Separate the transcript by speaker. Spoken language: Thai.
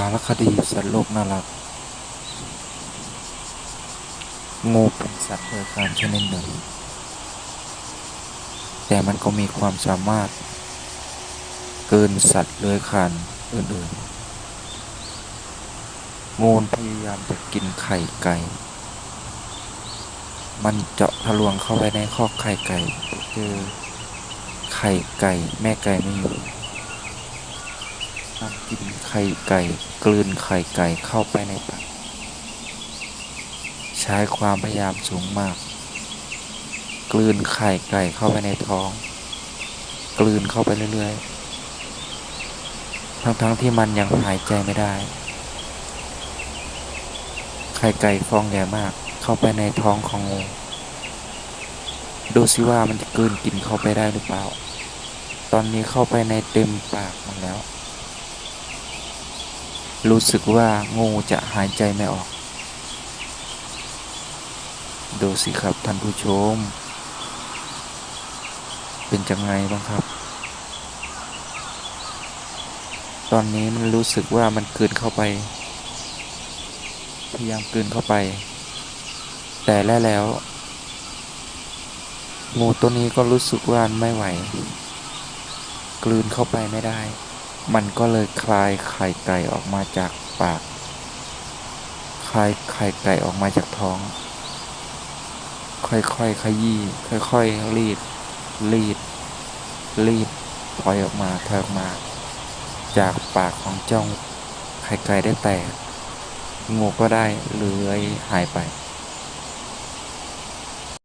Speaker 1: ารคดีสัตว์โลกน่ารัก งูเป็นสัตว์เลื้อยคลานชนิดหนึ่ง แต่มันก็มีความสามารถ เกินสัตว์เลื้อยคลานอื่นๆ งูพยายามจะกินไข่ไก่ มันเจาะทะลวงเข้าไปในคอกไข่ไก่เจอไข่ไก่แม่ไก่ไม่อยู่มันกิน ไข่ไก่ กลืนไข่ไก่เข้าไปในปากใช้ความพยายามสูงมาก กลืนไข่ไก่เข้าไปในท้อง กลืนเข้าไปเรื่อยๆ ทั้งๆที่มันยังหายใจไม่ได้ ไข่ไก่ฟองใหญ่มากเข้าไปในท้องของงูดูสิว่ามันจะกลืนกินเข้าไปได้หรือเปล่า ตอนนี้เข้าไปในเต็มปากมันแล้ว รู้สึกว่างูจะหายใจไม่ออก ดูสิครับท่านผู้ชม เป็นจังไงบ้างครับ ตอนนี้มันรู้สึกว่ามันกลืนเข้าไป พยายามกลืนเข้าไป แต่แล้วแล้วงูตัวนี้ก็รู้สึกว่าไม่ไหว กลืนเข้าไปไม่ได้ มันก็เลยคลายไข่ไก่ออกมาจากปาก คลายไข่ไก่ออกมาจากท้อง ค่อยๆขยี้ค่อยๆรีด รีด รีดถอยออกมาถอยออกมา จากปากของเจ้าไข่ไก่ได้แตกงูก็ได้เลื้อยหายไป